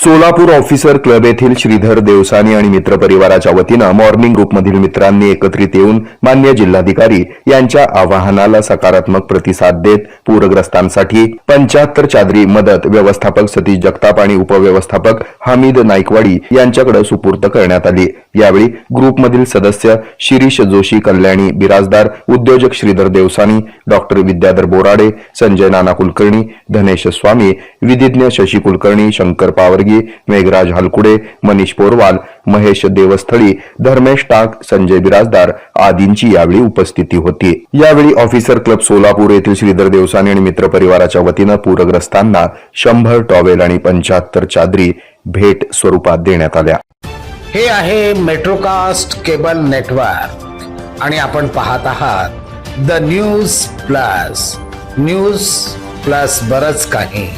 Solapur officer club येथील श्रीधर देवसानी आणि मित्रपरिवाराच्या वतीनं मॉर्निंग ग्रुपमधील मित्रांनी एकत्रित येऊन मान्य जिल्हाधिकारी यांच्या आवाहनाला सकारात्मक प्रतिसाद देत पूरग्रस्तांसाठी पंच्याहत्तर चादरी मदत व्यवस्थापक सतीश जगताप आणि उपव्यवस्थापक हमीद नाईकवाडी यांच्याकडे सुपूर्त करण्यात आली. यावेळी ग्रुपमधील सदस्य शिरीष जोशी कल्याणी बिराजदार उद्योजक श्रीधर देवसानी डॉक्टर विद्याधर बोराडे संजय नाना कुलकर्णी धनेश स्वामी विधिज्ञ शशी कुलकर्णी शंकर पावरगी मेघराज हलकुडे मनीष पोरवाल महेश देवस्थळी धर्मेश टाक संजय बिराजदार आदींची यावेळी उपस्थिती होती. यावेळी ऑफिसर क्लब सोलापूर येथील श्रीधर देवसाने आणि मित्रपरिवाराच्या वतीनं पूरग्रस्तांना शंभर टॉवेल आणि पंच्याहत्तर चादरी भेट स्वरूपात देण्यात आल्या. हे आहे मेट्रोकास्ट केबल नेटवर्क आणि आपण पाहत आहात the news plus news plus बरच काही.